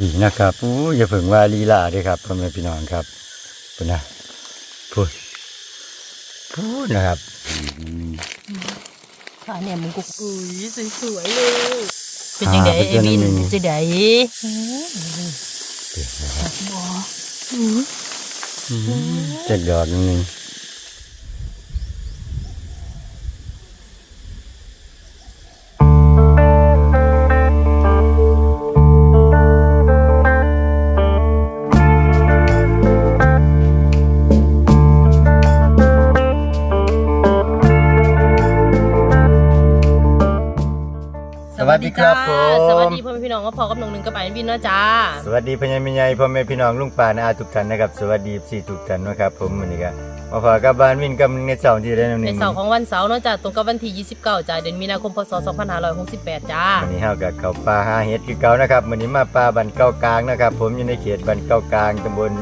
อีกนะครับอู้อย่าเพิ่งว่าลีลาเด้วยครับพ่อแม่พี่น้องครับพูดนะพูดพูดนะครับอืมขาเนี่ยมึงกุกอุ้ยสวยๆเลยเป็นยังไงอ่าเป็นไอ้วินตัวหนึ่งจะได้เดี๋ยวนะครับบ่อืมเจ็ดดอกหนึงสวัสดีพ่อแม่พี่น้องก็พอกับน้องหนึ่งกับไอ้วินเนาะจ้า สวัสดีพญามิญญพ่อแม่พี่น้องลุงป่านาอาทุกท่านนะครับสวัสดีสี่ทุกท่านนะครับผมวันนี้ก็มาพอกับบ้านวินกับในเสาร์ที่ได้นำหในนึ่งเสาร์ของวันเสาร์เนาะจ้าตรงกับวันที่ 29จ้าเดือนมีนาคมพศ 2568 จ้า วันนี้เฮากับเขาป่าหาเห็ดคือเก่านะครับวันนี้มาป่าบันเก้ากลางนะครับ ผมอยู่ในเขตบันเก้ากลางตำบล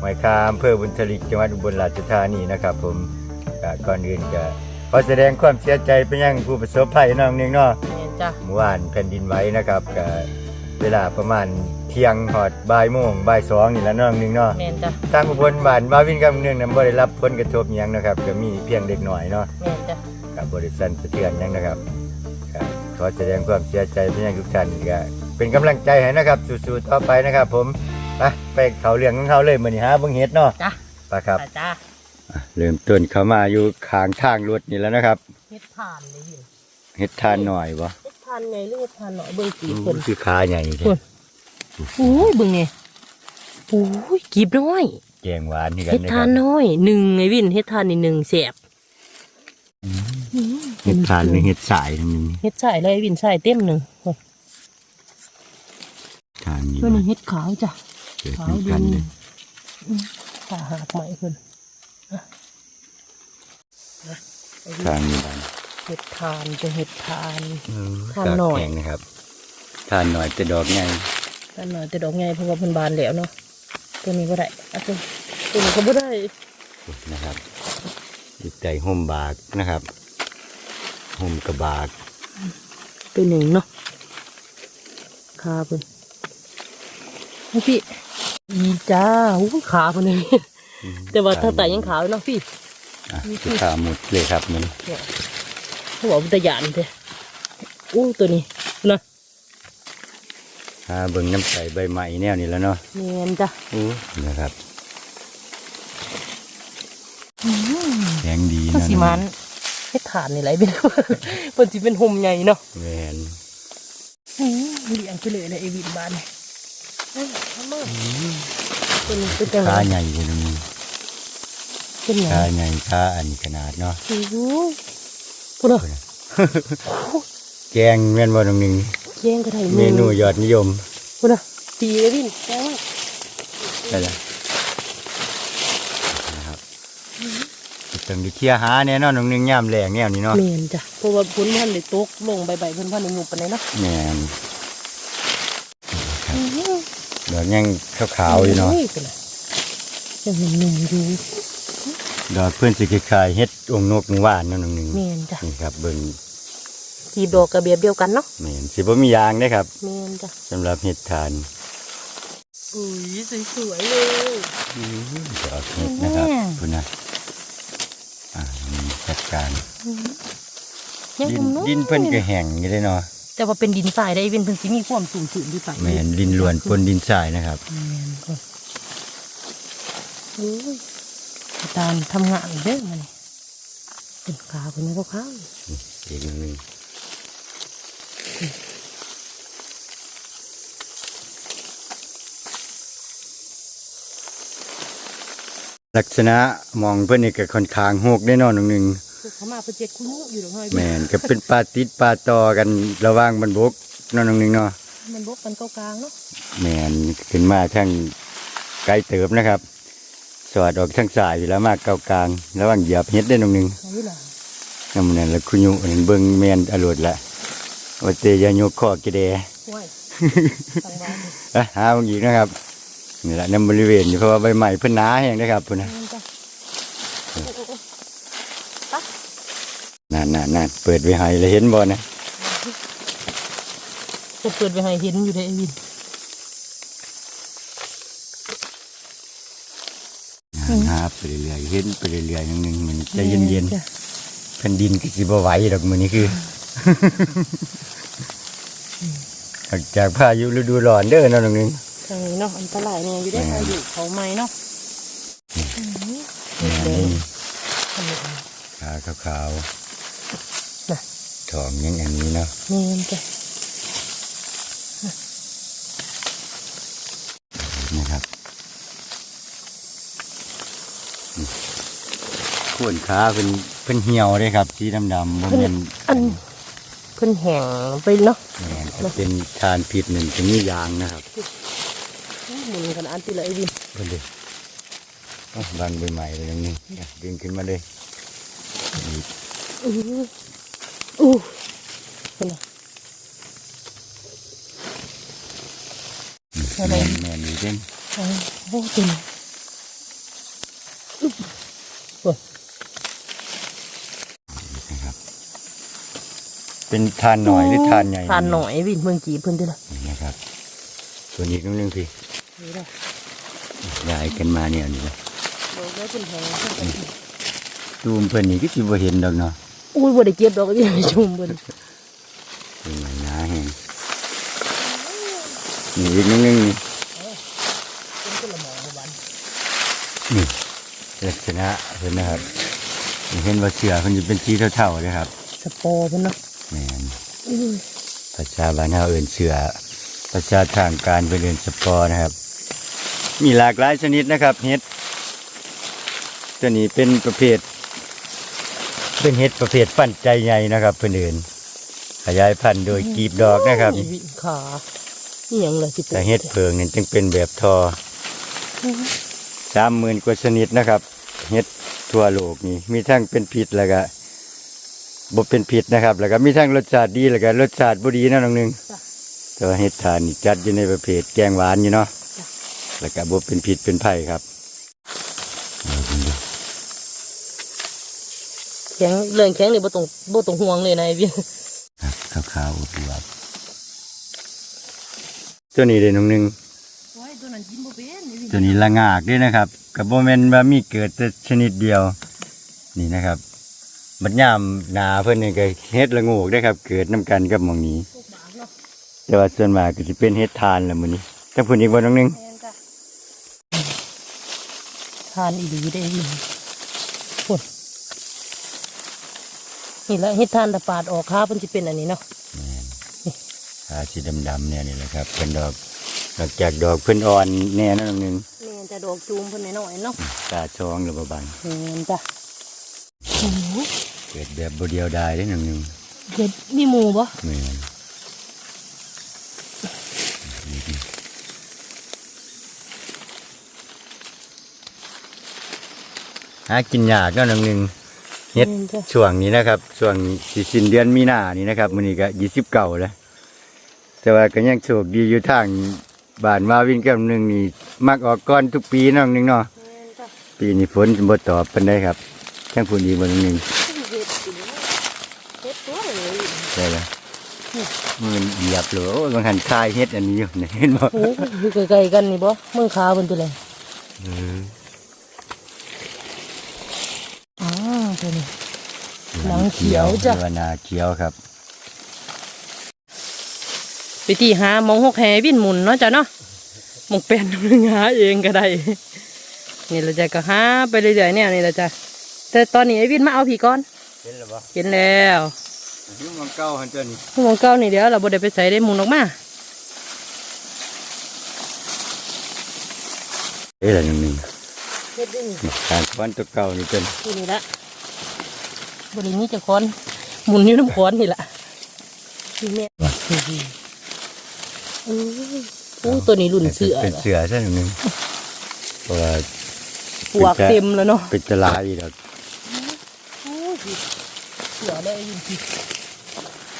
หอยคามอำเภอบุญทลิกจังหวัดอุบลราชธานีนะครับ ผมก็ก่อนอื่นก็ขอแสดงความเสียใจไปยังผู้ประสบภัยน้องหนึงเนาะ แม่น จ้าเมื่อวานแผ่นดินไหวนะครับก็เวลาประมาณเที่ยงหอดบ่ายโมงบ่ายสองนี่แหละน้องหนึงเนาะแม่นจ้าทางอุบลบ้านบาวินกับเนื่องนั้นบ่ได้รับผลกระทบหยังนะครับก็มีเพียงเด็กหน่อยเนาะแม่นจ้ากับบริษัทสะเทือนหยังนะครับก็ขอแสดงความเสียใจไปยังทุกท่านก็เป็นกำลังใจให้นะครับสู้ๆต่อไปนะครับ ผมไปไปเขาเรื่องของเขาเลยมื้อนี้หาเบิ่งเฮ็ดเนาะจ้าไปครับจ้าอะเริ่มต้นเข้ามาอยู่ข้างทางรถนี่แล้วนะครับเฮ็ดทานเลยวินเฮ็ดทานหน่อยบ่ เฮ็ดทานไงหรือเฮ็ดทานหน่อยเบิ่งสีเพิ่นคือขาใหญ่แท้เพิ่นโอ้ยเบิ่งไงโอ้ยกีบน้อยแกงหวานนี่กันเฮ็ดนะคทารันบน้อยหนึ่งไงวินเฮ็ดทานนี่หนึ่งแสบเฮ็ดทานหรือเฮ็ดสายนึงเฮ็ดใส่เลยวินใส่เต็มหนึ่งโอ้ยทานนี่ตัวนี้เฮ็ดขาวจ้ะเกิดขาวในดีกันเลยขาหักใหม่เพิ่นทานนี่บ้าน เห็ดทานจะเห็ดทานเออทานหน่อยกแข็งนะครับทานหน่อยแต่ดอกใหญ่ทานหน่อยแต่ดอกใหญ่เพราะว่าเพิ่นบานแล้วเนาะตัวนี้ก็ได้อะตัวตัวนี้ก็บ่ได้นะครับอยู่ใจห่มบากนะครับห่มกระบากตัวหนึ่งเนาะขาเพิ่นให้พี่อีจ้าหูขาเพิ่นนี่แต่ว่าถ้าตายยังขาวอยู่เนาะพี่ อะคือขาหมดเลยครับมัน เนี่ยเขาบอกว่าตะยานเด้อู้ตัวนี้นะหาเบิ่งน้ำใสใบไม้แนวนี้แล้วเนาะแม่นจ้ะอู้นะครับแข็งดีก็เนาะสิมันเฮ็ดทานนี่ไหลเป็นเพิ่นสิเป็นห่มใหญ่เนาะแมนอืมเลี้ยงไปเลยนะไอ้วินบ้านเนี่ยเอ้ยเอามาเป็นเป็นจังไงขาใหญ่เลยตรงนี้เป็นไงขาใหญ่ขาอันขนาดเนาะโอ้โห พูดเหรอแกงแม่นบ่ตรงนี้แย่งก็ได้เมนูยอดนิยมพูดเหรอตีเลยวินแย่งมาได้ละนะครับต้องไดิเคลียร์หาแน่นอนตรงนึงย่ามแรงแนวนี้เนาะเมนจ้ะเพราะว่าพ้นพันได้ตกลงใบใบๆเพิ่นพันได้หยุบไปไหนเนาะแมนดอกยังขาวๆอยู่เนาะโเป็นไรยังหนุ่มๆอยู่ ดอกเพื่อนสิคล้ายๆเฮ็ดองค์นกหมู่บ้านเนั่นนึงเมนจ้ะนี่ครับเบิ่งทีดอกกระเบียบเดียวกันเนาะแม่นสิบ่มียางเด้ครับเมนจ้ะสำหรับเฮ็ดทานอุ้ยสวยๆเลยดอกเฮ็ดนะครับแม่คุณนะอ่านี่จัดการยังดินนุ่มๆดินเพิ่นก็แห้งอยู่เด้เนาะแต่ว่าเป็นดินทรายได้เป็นเพิ่นสิมีความสูงสูงอยู่ไปแม่นดินล้วนปนดินทรายนะครับแม่นก่อนโอ้ย ตามทำงานเด้อมันเป็นขาเป็นก็ข้าวอีกหนึงลักษณะมองเพิ่นนี่ก็ค่อนข้างโหกได้เนอนหนึงเขามาเพื่อเจ็ดคุ้อยู่หรอกเฮ้ยแม่นก็เป็นปลาติดปลาต่อกันระหว่างบรรบกเนอนหนึงเนาะมันบกกันเกากลางเนาะแม่นขึ้นมาทางไกลเติบนะครับ สวัสดออกทางสายอยู่แล้วมากเกากลางระหว่างเหยียบเฮ็ดได้หนงหนึงไหนล่ะนั่นมันนั่นแล้วคุยุนั่นเบิ่งแม่นอรวดละว่าเตยายกคอกิเดห้วยทางบ้านนี่อะหาบางอีกนะครับนี่แหละในบริเวณนี้เพราะว่าใบใหม่เพิ่นหนาแห้งนะครับพุ่นนะแม่นจ้ะโอ้โอ้โอ้นั่นนั่นนั่นเปิดไว้ให้แล้วเห็นบ่นะจะเปิดไปให้เห็นอยู่ได้ไอ้วิน หาไปเรื่อยๆเห็นไปเรื่อยๆนึงๆมันใจะเย็นจ้ะๆแผ่นดินก็สิบ่ไหวดอกมื้อนี้คือออกจากพายุฤดูร้อนเด้อเนาะน้องนึงทางนี้เนาะอันตรายเนี่ยอยู่ได้แม่พายุเขาไหม้เนาะแม่นี่ทางนี้ขาขาวน่ะๆทองยังอันนี้เนาะนี่จ้ะ นะครับนี่ โคนขาเป็นเป็นเหี่ยวเลยครับสีดำๆบ่แม่นอันเพิ่นแห้งไปเนาะแม่นถ้าเป็นทานผิดหนึ่งจะมียางนะครับหมุนกันอันที่ละไอ้วินเพิ่นเลยเอาบางใบใหม่เลยตรงนี้อะดึงขึ้นมาเลยนี่อู้อู้เพิ่นน่ะอะไรแม่นแม่นอยู่เด่นเอาโอ้เต็มอุ๊บโอ้ยนะครับ เป็นทานหน่อยหรือทานใหญ่ทานหน่อยวินเมืองจีเพิ่นเด้อล่ะนี่นะครับตัวนี้ต้องเรื่องพี่นี่ล่ะย้ายกันมาเนี่ยนี่นะบอกแล้วเพิ่นแห้งเพิ่นก็สิตูมเพิ่นนี่ก็สิบ่เห็นดอกเนาะอุ้ยบ่ได้เก็บดอกก็สิไปชุมเพิ่นเป็นไงนะแฮงนี่อีกนิดนึงนี่เป็นคนละหมองบ่บันนี่ลักษณะเห็นนะครับเห็นว่าเสือมันจะเป็นสีเท่าๆเลยครับ สปอร์เพิ่นเนาะ แม่นอุ้ยภาษาบ้านเฮาเอื่นเสือภาษาทางการเป็นเอื่นสปอร์นะครับ มีหลากหลายชนิดนะครับเห็ดตัวนี้เป็นประเภท เป็นเห็ดประเภทฟันใจใหญ่นะครับเพื่อนเอื่นขยายพันธุ์โดยกลีบดอกนะครับอุ้ยวินขานี่หยังล่ะสิป็นแต่เห็ดเพิงนี่จึงเป็นแบบทอสามหมื่นกว่าชนิดนะครับเห็ดทั่วโลกนี่มีทั้งเป็นพิษแล้วก็ บ่เป็นพิษนะครับ แล้วก็มีทั้งรสชาติดีแล้วก็รสชาติบ่ดีนะน้องหนึงจ้ะ แต่ว่าเห็ดทานนี่จัดอยู่ในประเภทแกงหวานอยู่เนาะจ้ะแล้วก็บ่เป็นพิษเป็นไผ่ครับแข็งเรื่องแข็งนี่บ่ต้องบ่ต้องห่วงเลยนะไอ้วินขาวขาวๆอวบตัวนี้เด้น้องหนึง โอ้ยตัวนั้นกินบ่เป็นไอ้วินตัวนี้ละงากด้วยนะครับกับโบแมนว่ามีเกิดแต่ชนิดเดียว นี่นะครับ บัดยามหนาเพิ่นนี่ก็เฮ็ดละโงกได้ครับ เกิดน้ำกันกับหมองนี้พวกหมาเนาะแต่ว่าส่วนมากก็สิเป็นเฮ็ดทานแหละมื้อนี้ถ้าพูดอีกบ่น้องหนึงแม่นจ้ะทานอีหลีได้อไอ้วินพุ่นนี่แหละเฮ็ดทานตะปาดออกค้าเพิ่นสิเป็นอันนี้เนาะขาสีดำๆเนี่ยนี่แหละครับเป็นดอกนอกจากดอกเพิ่นอ่อนแน่นะน้องหนึงแม่นจะดอกจูมเพิ่นน้อยๆเนาะตาช่องหรือบ่บางแม่นจ้ะ โอ้โหเกิดแบบบ่เดียวดายเด้น้องหนึงเด็ดมีหมูบ่แม่นหากินยากเนาะน้องหนึงเฮ็ดแม่นจ้ะช่วงนี้นะครับช่วงสิสิ้นเดือนมีนานี่นะครับมื้อนี้ก็ยี่สิบเก้าแล้วแต่ว่าก็ยังโชคดีอยู่ทางบ้านมาวินกับหนึ่งนี่มักออกก่อนทุกปีเน้องหนึงเนาะแม่นจ้ะปีนี้ฝนบ่ตอบปานใดครับ ทั้งพุ่นอีกบ่หนึงเฮ็ดกินเนาะเฮ็ดตัวเลยได้แล้วมันเหยียบเลยโอ้ยบางหันคายเฮ็ดอันนี้อยู่เนี่ยเห็นบ่โอ้ยอยู่ใกล้ๆกันนี่บ่เมืองขาเพิ่นตัวเลยเอออ๋อตัวนี้หลังเขียวจ้ะหรือว่านาเขียวครับไปตีหาหมองหกแห่วินหมุนเนาะจ้ะเนาะหมองเป็นมึงหาเองก็ได้นี่เราจะก็หาไปเรื่อยๆเนี่ยนี่เราจะ แต่ตอนนี้ไอ้วินมาเอาผีก่อน เห็นแล้วบ่เห็นแล้วอยู่หมองเก่าหั่นตัวนี้หมองเก้านี่เดี๋ยวเราบ่ได้ไปใส่ได้หมุนออกมาเอ้ยล่ะนึงเฮ็ดได้นี่นี่การควันตัวเก่านี่เป็นที่นี่ละบรินี้จะค้อนหมุนอยู่น้ำค้อนนี่ละนี่แม่โอ้ยโอ้ยตัวนี้รุ่นเสือเป็นเสือซะนึงเพราะว่าปวกเต็มแล้วเนาะเป็นตลาดอีกดอก โอ้ยเสือได้ยินที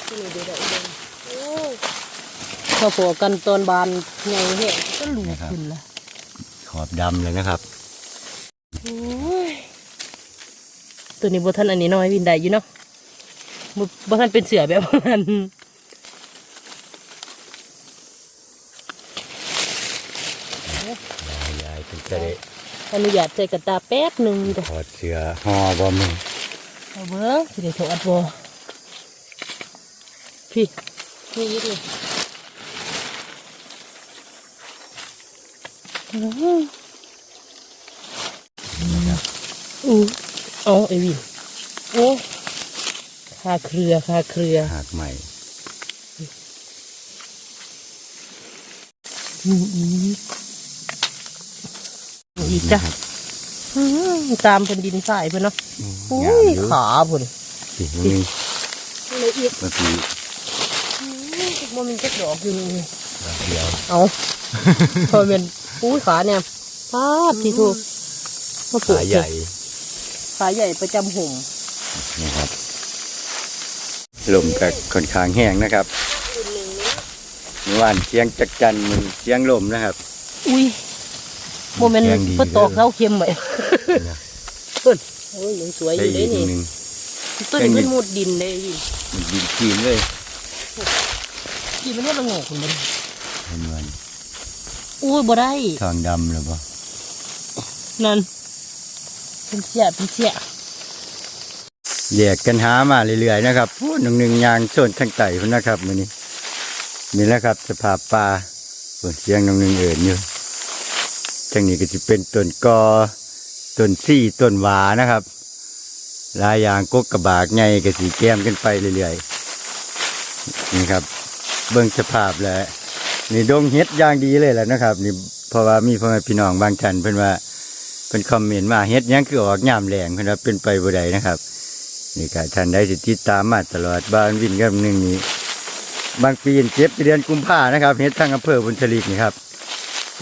ที่นี่เดี๋ยวได้เองโอ้ยพอพอกันตอนบานไงเหะก็หลูกขึ้นละขอบดำเลยนะครับโอ้ยตัวนี้บ่ทันอันนี้น้อยวินได้อยู่เนาะบ่บ่ทันเป็นเสือแบบนั้นยายเป็นกระเดะอนุญาตใส่กระตาแป๊บหนึ่งจ้ะถอดเสื้อห่อบ่มือ เอาเบิ้งสิได้ถอดบ่พี่นี่อีกเลยอื้อหืออู้เอาไอ้วินโอ้คาเครือคาเครือหากใหม่อืมอืมอีกจ้ะ อื้อตามเป็นดินทรายเพิ่นเนาะอืมอุ้งามยอยู่ขาเพิ่นสิมันมีละเอียดเมื่อปีมันมีจักดอกอยู่นี่ดอกเดียวเอาพอเป็นอุ้ยขาเนี่ยพาดที่ถูกมาปลูกขาใหญ่ขาใหญ่ประจำห่มนะครับลมก็ค่อนข้างแห้งนะครับเมื่อวานเสียงจักจันมันเสียงลมนะครับ อุ้ย โมเมนต์แข็งดีเพื่อตอกเด้อเท้าเค็มไหมนะต้นโอ้ยยังสวยอได้ยู่อีเลยกนี่หนึ่งต้นแข็งนี้ดีเป็นมุดดินเลยพี่มันดินขีนเลยกี่มันเนี่ยมันโง่คุณเลยเห็นมันอุ้ยบ่ได้ทองดำหรือเปล่านั่นเป็นเสียเป็นเสียแยกกันหามาเรื่อยๆนะครับพูดหนึ่งหนึ่งยางโซนทางไต่พุ่นนะครับมื้อนี้นี่แหละครับสภาพป่าส่วนเสียงหนึ่งหนึ่งเอิ่นอยู่ ทางนี้ก็จะเป็นต้นกอต้นซี่ต้นหวานะครับหลายอย่างกกกระบากไงก็สีแก้มกันไปเรื่อยๆนี่ครับ เบิ่งสภาพแล้วนี่ดงเฮ็ดอย่างดีเลยแหละนะครับ นี่เพราะว่ามีพ่อแม่พี่น้องบางท่านเพิ่นว่าเพิ่นคอมเมนต์มาเฮ็ดยังคือออกยามแรงเพิ่นว่าเป็นไปบ่ได้นะครับ นี่ก็ท่านได้สิติดตามมาตลอดบ้านวินกับหนึ่งนี้บางปีเก็บเดือนกุมภานะครับเฮ็ดทั้งอำเภอบุญทลิกนี่ครับ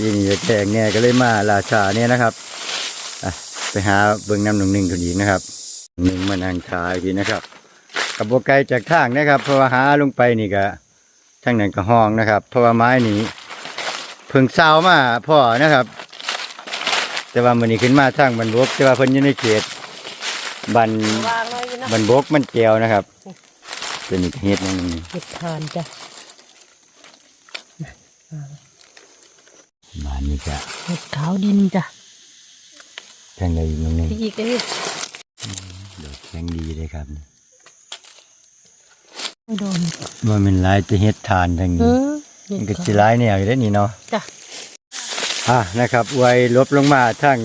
ปีนี้จะแข่งแน่ก็เลยมาราชาเนี่ยนะครับไปหาเบิ่งน้ำหนึ่งหนึ่งคนอีกนะครับหนึ่งมานั่งทายพี่นะครับกับโบไกลจากทางนะครับ เพราะว่าหาลงไปนี่ก็ทั้งนั้นก็ห้องนะครับ เพราะว่าไม้นี้เพิ่งเศร้ามาพ่อนะครับ แต่ว่ามันนี้ขึ้นมาทางบรรบกแต่ว่าเพิ่นอยู่ในเขตบันวางเลยนะมันบกมันแก้วนะครับเป็นอีกเฮ็ดหนึงเห็ดทานจ้ะ บ้านนี้จะเห็ดขาวดินจ้ะแทงได้อีกหนึงหนึงที่อีกเลยดอกแข็งดีเลยครับไม่โดนว่ามันหลายจะเฮ็ดทานทางอืนี้มเห็มันดก็ขาวสิหลายแนวอยู่ได้อนี่เนาะจ้ะอะนะครับไว้ลบลงมาทาง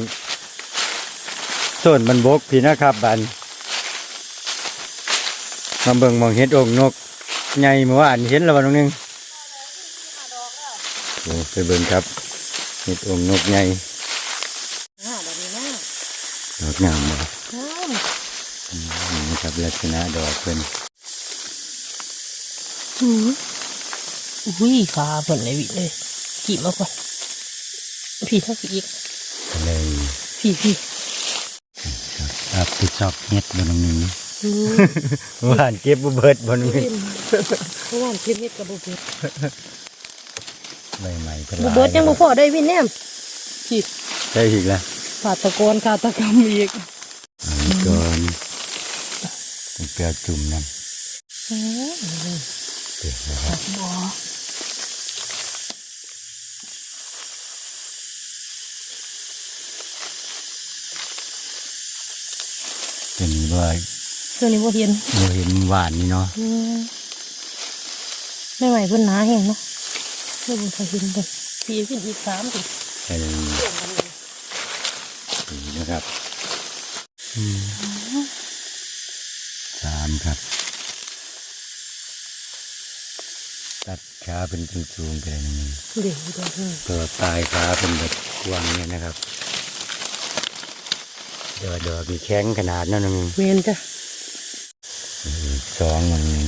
ส่วนมันบกพี่นะครับบันมาเบิ่งมองเฮ็ดองค์นกใหญ่เมื่อวานเห็นแล้ววันนึงโอ้ไปเบิ่งครับ เฮ็ดองค์นกใหญ่อ่าแบบนี้นะดอกงามบ่งามนี่นะครับลักษณะดอกเพิ่นอืมอุ้ยขาเปิดเลยวิเลยกีบมาก่อนพี่ถ้าพี่อีกเลยพี่พี่ครับไปชอบเฮ็ดบนตรงนี้อืมหวานเก็บบ่เบิดบนนี้เพราะว่าเก็บเห็ดกับบุเบิด ใบใหม่ก็บุเบิดยังบุพอได้วินแนมพี่ได้อีกแล้วขาตะกอนขาตะกรรมอีกอันนี้ก่อนต้องเปรียวจุ่มน้อืมำเปรียวนะครับบ่ตัวนี้ว่าตัวนี้บ่เห็นเราเห็นหวานนี่เนาะอืมไม่ไหวเพิ่นหนาแห้งเนาะ ไม่บุญใครเห็นเพิ่นพี่ขึ้นอีกสามสิใช่เลยนี่นะครับอืมสามครับ ตัดขาเป็นสูงๆไปเลยนี่เดี๋ยวเดี๋ยวเดี๋ยวตัวปลายขาเป็นแบบกว้างเนี่ยนะครับเดี๋ยวเดี๋ยวมีแข้งขนาดนั้นนึงเวียนจ้ะสองมันเวีย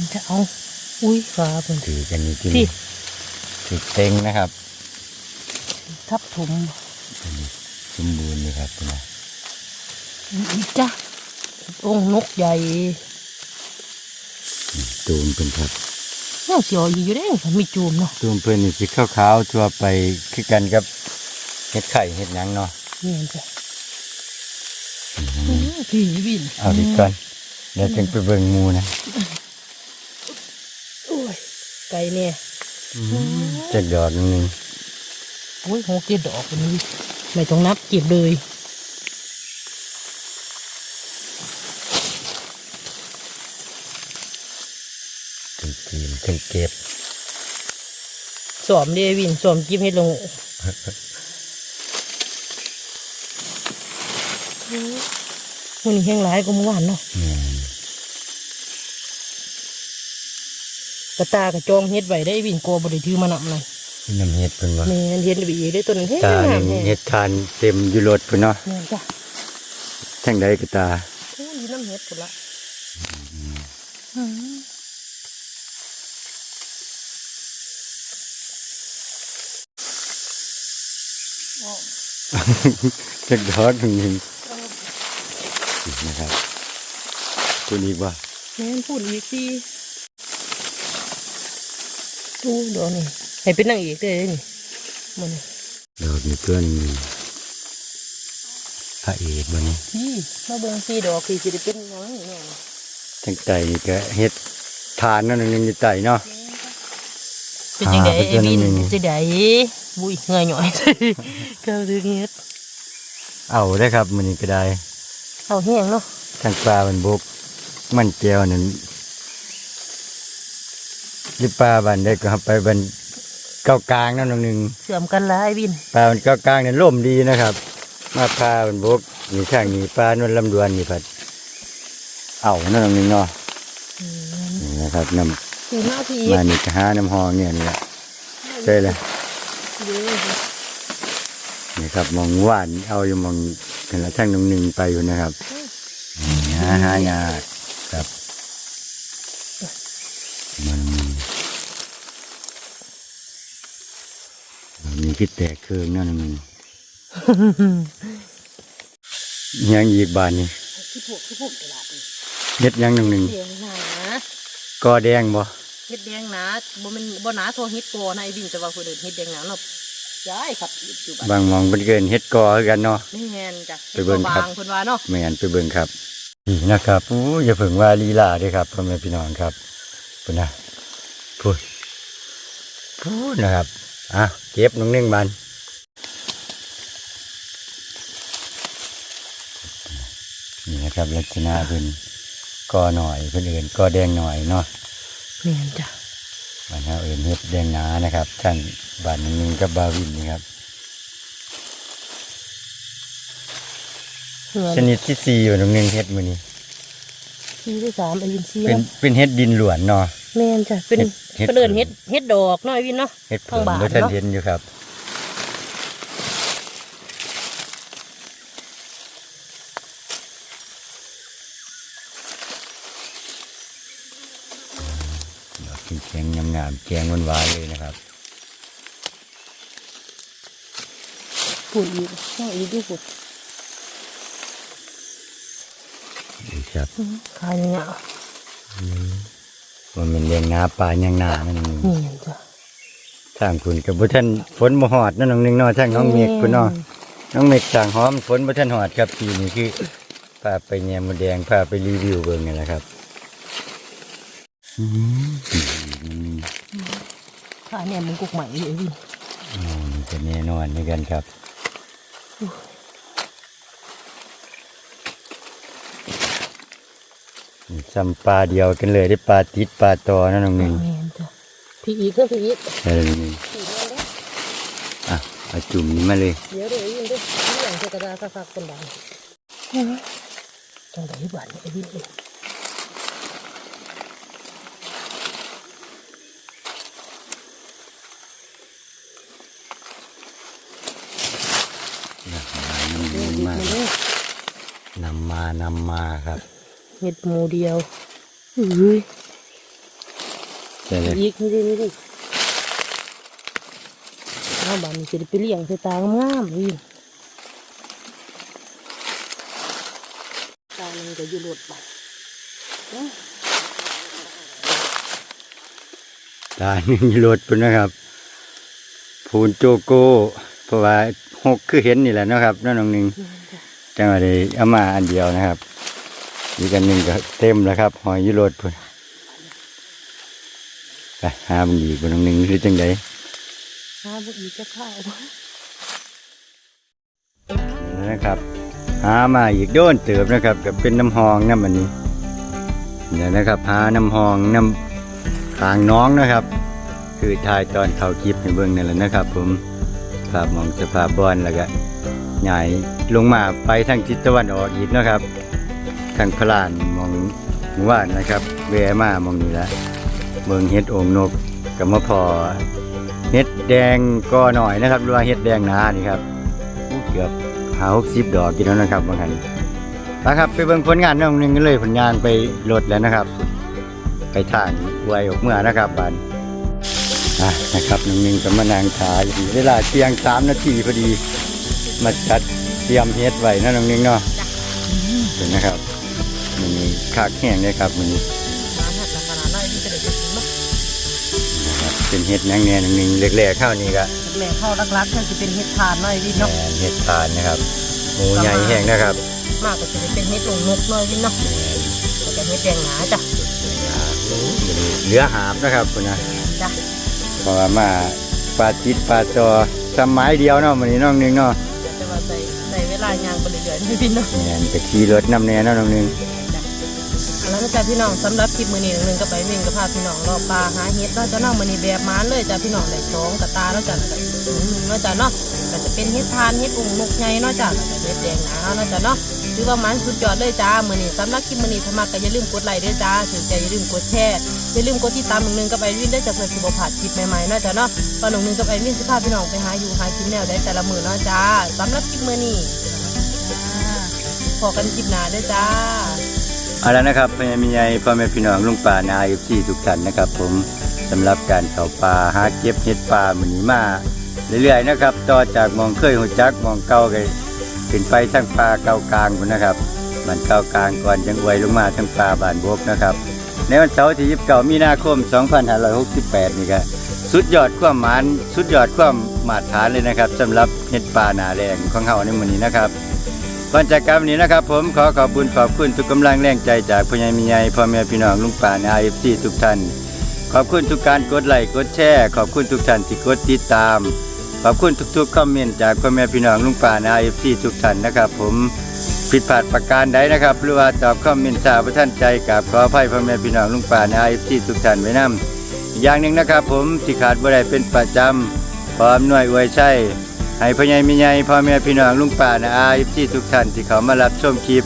นจะเอา อุ้ยฟ้าเพิ่นถือกันนี่กินพี่ ถือเต็งนะครับ ทับถมสมบูรณ์เลยครับนะอีกจ้ะองค์นกใหญ่ตูมเป็นครับน่าเสียวอยู่เด้ฉันมีจูมเนาะตูมเพื่อนนี่สิขาวๆทั่วไปคือกันกับเห็ดไข่เห็ดหยังเนาะเวียนจ้ะอืมพี่วินเอาดีก่อนเดี๋ยวจึงไปเบิ่งหมูนะโอ้ยไก่เนี่ย จากดอกหนึงโอ้ยหกเจ็ดดอกคนนี้ไม่ต้องนับเก็บเลยถึงกินถึงเก็บสวมเดวินสวมกิบให้ลงวันนี้แห้งร้ายก็เมื่อวานเนาะ แม่น กระตากระจองเฮ็ดไว้ได้วินกลัวบริถือมานับเลยนี่น้ำเห็ดเพิ่นว่าแม่นเฮ็ดไปอีกได้ตัวนั้นเฮ้ยตาหงานึ่มงแน่เห็ดทานเต็มอยู่รถพุ่นเนาะแม่นจ้ะทั้งใดก็ตาโอ้ยน้ำเฮ็ดพุ่นละอ๋อจักดอกหนึ่งหนึ่งนะครับตัวนี้ว่าแม่นพูดอีกสิ ดูดอกนี่ให้เป็นนางเอกเลยนี่มันนี่ดอกนี้ตัวหนึงพระเอกวันนี้พี่มาเบิ่งสิดอกคือสิได้เป็นหยังนี่แม่นทั้งไตนี่ก็เห็ดทานนั่นหนึ่งอยู่ไตเนาะเป็นจังไดอ่าเป็นไอ้วินตัวนี้จะได้บุ้ยเหงื่อหน่อยก็ถึงเฮ็ดเอาได้ครับมันนี้ก็ได้เอาแห้งเนาะทั้งปลามันบกมันแก้วนั่น ที่ปลาบันได้ก็ครับไปบันเก้ากลางนั่นหนึ่งเสื่อมกันหลายวินปลามันเก้ากลางเนี่ยล่มดีนะครับ มาปลามันบกมีทางนี้ปลานวลลำดวนนี่ผัดเอานั่นหนึ่งเนาะนี่นะครับน้สี่หน้าพี่ำมานี่ก็หาน้ำหองเนี่ยนี่แหละใช่เลยเด้อนี่ครับมองหวานเอาอยู่มองกันละทั้งหนึ่งหนึ่งไปอยู่นะครับนี่หาหายากครับมัน มันมีคิดแตกเครื่องนั่นมันยังอีกบานนี่คือพวกคือพวกตลาดนี่เฮ็ดยังหนึ่งหนึ่งแดงหนาก็แดงบ่เฮ็ดแดงหนาบ่แมันบ่หนาเทอเฮ็ดโกนะไอ้วินแต่ว่าคนอื่นเฮ็ดแดงหนาเนาะย้ายครับอยู่บ้านบางหมองเป็นเกินเฮ็ดกอคือกันเนาะแม่นจ้ะไปเบิ่งครับบางเพิ่นว่าเนาะไม่งั้นไปเบิ่งครับนี่นะครับอู้อย่าเพิ่งว่าลีลาเด้วยครับพ่อแม่พี่น้องครับพูดนะพูดพูดนะครับ อะเก็บหนึ่งหนึ่งบานนี่นะครับลักษณะเป็นกอหน่อยเพื่นเอื่นกอแดงหน่อยเนาะแม่นจ้ะบ้านเราเอื่นเฮ็ดแดงหนานะครับท่านบ้านหนึงกับบาวินนี่ครับเหงื่อชนิดที่สี่อยู่ตรงนึงเฮ็ดมือนี้ ที่ที่สามไอ้วินซี่เป็นเนาะเป็นเฮ็ดดินหลวนเนาะแม่นจ้ะเป็นเฮ็ดเพิ่นเอิ้นเฮ็ดเฮ็ดดอกเนาะไอ้วินเนาะเฮ็ดผข้างลบ้านบ่ทันเนาะเห็นอยู่ครับดอกแข็งๆงามๆแกงหวานๆเลยนะครับพูดอีกยังอีกอยู่พูด นี่ครับขายเนี่ยว่ามันเลี้ยงนาปลายังนามันนี่จ้ะทางคุณกับบ่ทันฝนบ่ฮอดเนั่นน้องหนึงเนาะทางน้องเมฆพุ่นเนาะน้องเมฆสั่งหอมฝนบ่ทันหอดครับปีนี้คือพาไปแยมมดแดงพาไปรีวิวเบิ่งนี่แหละครับอืมขายเนี่ยมันกุกใหม่เลยวินอ๋อนี่จะแน่นอนเหมือนกันครับ ซ้ำปลาเดียวกันเลยได้ปลาติดปลาตอนั่นน้องหนึ่งแม่นจ้ะพี่อีกก็พี่อีกใช่เลยนี่พี่แม่นเด้ออะเอาจุ่มนี้มาเลยเดี๋ยวเดี๋ยวไอ้วินเด้อนี่อย่างเจกระดาษคักๆคนดังจังไดบ้านเนี่ยไอ้วินเอ้ยน้ำเด้อมาเด้อนำมานำมาครับ เฮ็ดหมูเดียวอุ้ยใช่เลยอีกนี่ดินี่ดิเอาบ้านนี้สิได้ไปเลี้ยงใส่ตางามๆวินตาหนึงก็อยู่รถไปเอ้าตาหนึ่งอยู่รถพุ่นนะครับพูนโจโก้เพราะว่าหกคือเห็นนี่แหละเนาะครับนั่นน้องหนึ่งแม่นจ้ะจังหวะได้เอามาอันเดียวนะครับ อีกอันหนึ่งก็เต็มแล้วครับ หอยอยุโรดพุ่นไปหามันอีกบนน้องหนึ่งคือจังไดหาบ่อีกจะเข้าวนะครับ หามาอีกโดนเติบนะครับก็เป็นน้ำหองน้ำอันนี้เนี่ยนะครับหาน้ำหองน้ำขางน้องนะครับ คือทายตอนเขาคลิปในเบื้องนั่นแหละนะครับ ผมภาพมองสภาพบอลแล้วก็ใหญ่ลงมาไปทางทิศตะวันออกอีกนะครับ ทางพลานมองหมู่บ้านนะครับแวะมามองนี้ละเมืองเฮ็ดโองนกกับมะพอเฮ็ดแดงก็หน่อยนะครับหรือว่าเฮ็ดแดงหนานี่ครับเกือบหาหกสิบดอกกินแล้วนะครับบางคันไปครับไปเบิ่งผลงานน้องนึงเลยผลงานไปรถแล้วนะครับ ไปทางไวออกเมื่อนะครับบานอะนะครับน้องนึงก็มานางขายอยู่เวลาเที่ยงสามนาทีพอดีมาจัดเตรียมเฮ็ดไว้นะน้องนึงเนาะเห็นนะครับ มันมีคากแห้งเลยครับมันนี้ร้านหัดราคาน้อยที่จะได้กินเนาะนะครับเป็นเห็ดแหนงแหนหนึ่งเล็กๆข้าวนี้ก็แม่เข้ารักๆก็จะเป็นเฮ็ดทานน้อยวินแหเนาะนเห็ดทานนะครับหมูใหญ่แห้งนะครับ มากก็จะเป็นเฮ็ดลงนกน้อยวินเนาะแล้วก็เฮ็ดแดงหนาจ้ะอ่าหมูมันนี้เหลือหาบนะครับคุณนะจ้ะเพราะว่ามาปลาจิตปลาจอสมัยเดียวเนาะมันนี้น้องหนึงเนาะแต่ว่าใส่ใส่เวลายางไปเรื่อยๆไม่วินเนาะแหนจะขี่รถน้ำแน่เนาะน้องหนึง แล้วจ้าพี่น้องสำหรับคลิปมือนี้หนึ่งก็ไปเม่งกับพาพี่น้องรอบปลาหาเฮ็ดเนาะจ้าน้องมือนี้แบบมานเลยจ้าพี่น้องได้สองกับตาเนาะจ้าแล้วก็ถุงหนึงเนาะจ้าเนาะก็จะเป็นเฮ็ดทานเฮ็ดองค์นกใหญ่เนาะจ้าแล้วก็เฮ็ดแดงหนาเนาะจ้าเนาะถือว่ามันสุดยอดเลยจ้ามือนี้สำหรับคลิปมือนี้ถ้ามักก็อย่าลืมกดไลค์ด้วยจ้าถึงใจอย่าลืมกดแชร์อย่าลืมกดติดตามหนึ่งหนึงกับไอวินได้จากเพื่อสิบ่าดคลิปใหม่ๆเนาะจ้าเนาะตอนหนึ่งหนึงกับไอวินสิพาพี่น้องไปหาอยู่หากินแนวได้แต่ละมือเนาะจ้าสำหรับคลิปมือนี้พอกันคลิปหน้าด้อจ้า เอาละนะครับพ่อแม่มีใหญ่พ่อแม่พี่น้องลุงป่านาอยู่ที่ทุกท่านนะครับ ผมสำหรับการเข้าป่าหาเก็บเห็ดป่ามันนี้มาเรื่อยๆนะครับ ต่อจากมองเคยหัวจักมองเก่าก็ขึ้นไปทางป่าเก่ากลางพุ่นะครับมันเก่ากลางก่อนจังอวยลงมาทางป่าบานบกนะครับ ในวันเสาร์ที่29มีนาคม 2568 นี่ก็สุดยอดความหมานสุดยอดความมาตรฐานเลยนะครับสำหรับเห็ดป่าหนาแรงของเฮาในมือนี้นะครับ ก่อนจากการวันนี้นะครับ ผมขอขอบคุณขอบคุณทุกกำลังแรงใจจากพญ่มีใหญ่พ่อแม่พี่น้องลุงป่าในไอเอฟซีทุกท่าน ขอบคุณทุกการกดไลค์กดแชร์ขอบคุณทุกท่านที่กดติดตาม ขอบคุณทุกๆคอมเมนต์จากพ่อแม่พี่น้องลุงป่าในไอเอฟซีทุกท่านนะครับ ผมผิดพลาดประการใดนะครับหรือว่าตอบคอมเมนต์ทราบว่าท่านใจกับขออภัยพ่อแม่พี่น้องลุงป่าในไอเอฟซีทุกท่านไว้นํอีกอย่างหนึ่งนะครับ ผมที่ขาดบ่ได้เป็นประจำพร้อมหน่วยอวยชัย ให้พ่อใหญ่มีใหญ่พ่อแม่พี่น้องลุงป่านะอาที่ทุกท่านที่เขามารับชมคลิป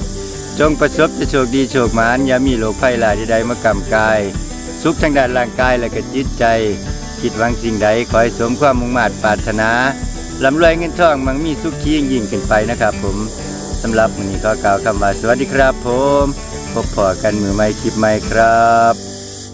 จงประสบแต่โชคดีโชคหมานอย่ามีโรคภัยหลายใดๆมากำกาย สุขทางด้านร่างกายและก็จิตใจ คิดหวังสิ่งใดขอให้สมความมุ่งมา่ปรารถนาลำรวยเงินทองมั่งมีสุขยิ่งยิ่งขึ้นไปนะครับ ผมสำหรับวันนี้ขอกล่าวคำว่าสวัสดีครับ ผมพบพอกันมือใหม่คลิปใหม่ครับ